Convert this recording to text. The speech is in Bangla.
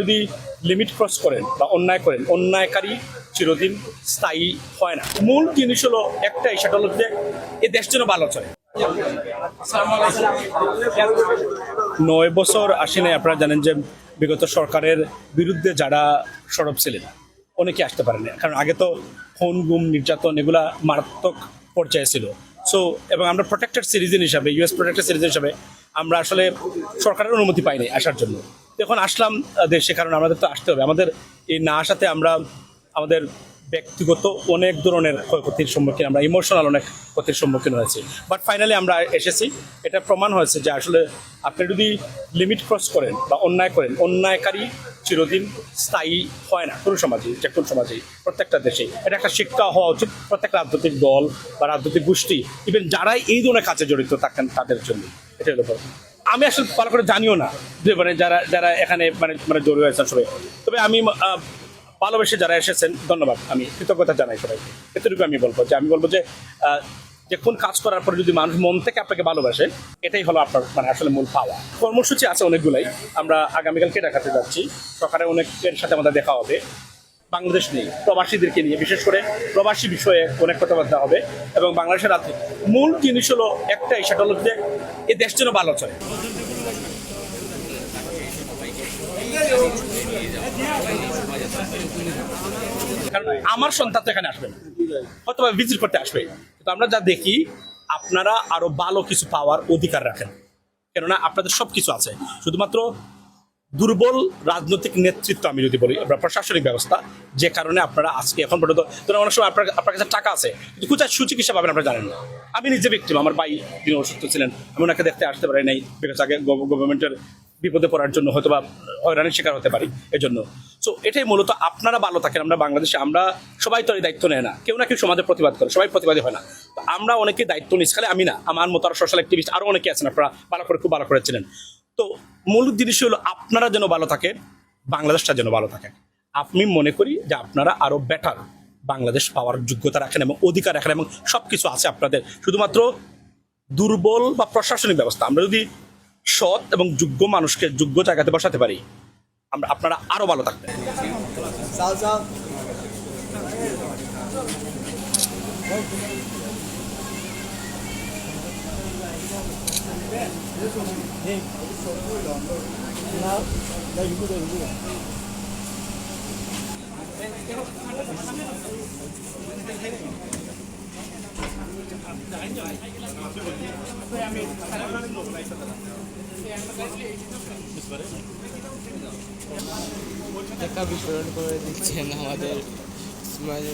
যদি লিমিট ক্রস করেন বা অন্যায় করেন, অন্যায়কারী চিরদিন স্থায়ী হয় না। মূল জিনিস হলো একটাই, সেটা হলো যে এই দেশ যেন ভালো চলে। নয় বছর আসি নাই, আপনারা জানেন যে বিগত সরকারের বিরুদ্ধে যারা সরব ছিলেন, অনেকে আসতে পারেন। কারণ আগে তো ফোন গুম, নির্যাতন এগুলা মারাত্মক পর্যায়ে ছিল। সো এবং আমরা প্রোটেক্টেড সিরিজেন হিসাবে ইউএস প্রোটেক্টেড সিরিজেন হিসাবে আমরা আসলে সরকারের অনুমতি পাইনি আসার জন্য। এখন আসলাম দেশে, কারণ আমাদের তো আসতে হবে। আমাদের এই না আসাতে আমরা, আমাদের ব্যক্তিগত অনেক ধরনের ক্ষয়ক্ষতির সম্মুখীন, আমরা ইমোশনাল অনেক ক্ষতির সম্মুখীন হয়েছি। বাট ফাইনালি আমরা এসেছি। এটা প্রমাণ হয়েছে যে আসলে আপনি যদি লিমিট ক্রস করেন বা অন্যায় করেন, অন্যায়কারী চিরদিন স্থায়ী হয় না, কোনো সমাজে যে কোন সমাজেই, প্রত্যেকটা দেশে এটা একটা শিক্ষা হওয়া উচিত, প্রত্যেক রাজনৈতিক দল বা রাজনৈতিক গোষ্ঠী ইভেন যারাই এই ধরনের কাজে জড়িত থাকেন তাদের জন্য। এটা হলো। আমি আসলে ভালো করে জানিও না যে মানে যারা যারা এখানে মানে মানে জড়িত হয়েছে আসলে তবে আমি ভালোবেসে যারা এসেছেন, ধন্যবাদ। আমি কৃতজ্ঞতা জানাই সবাইকে। এতটুকু আমি বলব যে, আমি বলব যে যে কোন কাজ করার পরে যদি মানুষ মন থেকে আপনাকে ভালোবাসে, এটাই হলো আপনার মানে আসলে মূল পাওয়া। কর্মসূচি আছে অনেকগুলাই। আমরা আগামীকালকে ঢাকাতে যাচ্ছি। সকালে অনেকের সাথে আমাদের দেখা হবে। বাংলাদেশ নিয়ে প্রবাসীদেরকে নিয়ে। বিশেষ করে প্রবাসী বিষয়ে অনেক কথাবার্তা হবে। এবং বাংলাদেশের রাজ্যে মূল জিনিস হলো একটাই, সেটা হলো যে এই দেশ যেন ভালো চলে। কারণ আমার সন্তান তো এখানে আসবে হয়তো ভিজিট করতে আসবে তো আমরা যা দেখি, আপনারা আরও ভালো কিছু পাওয়ার অধিকার রাখেন। কেননা আপনাদের সব কিছু আছে। শুধুমাত্র দুর্বল রাজনৈতিক নেতৃত্ব আমি যদি বলি প্রশাসনিক ব্যবস্থা, যে কারণে আপনারা আজকে এখন পর্যন্ত, ধরুন অনেক সময় আপনার আপনার কাছে টাকা আছে, কিন্তু কোথায় সুচিকিৎসা পাবেন আপনারা জানেন না। আমি নিজে ব্যক্তি, আমার ভাই তিনি অসুস্থ ছিলেন, আমি ওনাকে দেখতে আসতে পারি নাই, বিকজ আগে গভর্নমেন্টের বিপদে পড়ার জন্য হয়তো বা হয়রানির শিকার হতে পারি এজন্য। সো এটাই মূলত আপনারা ভালো থাকেন, আমরা বাংলাদেশে, আমরা সবাই তো দায়িত্ব নেয় না। কেউ না কেউ সমাজে প্রতিবাদ করে, সবাই প্রতিবাদী হয় না। আমরা অনেকে দায়িত্ব নিচ্ছি, খালি আমি না, আমার মতো আরও সোশ্যাল অ্যাক্টিভিস্ট আরও অনেকে আছেন আপনারা, ভালো করে, খুব ভালো করেছিলেন তো মূল জিনিস হলো, আপনারা যেন ভালো থাকেন, বাংলাদেশটা যেন ভালো থাকে। আমি মনে করি যে আপনারা আরও বেটার বাংলাদেশ পাওয়ার যোগ্যতা রাখেন এবং অধিকার রাখেন এবং সব কিছু আছে আপনাদের। শুধুমাত্র দুর্বল বা প্রশাসনিক ব্যবস্থা, আমরা যদি সৎ এবং যোগ্য মানুষকে যোগ্য জায়গাতে বসাতে পারি। আমরা আপনারা আরও ভালো থাকবেন। টাকা বিতরণ করে দিচ্ছেন আমাদের সমাজে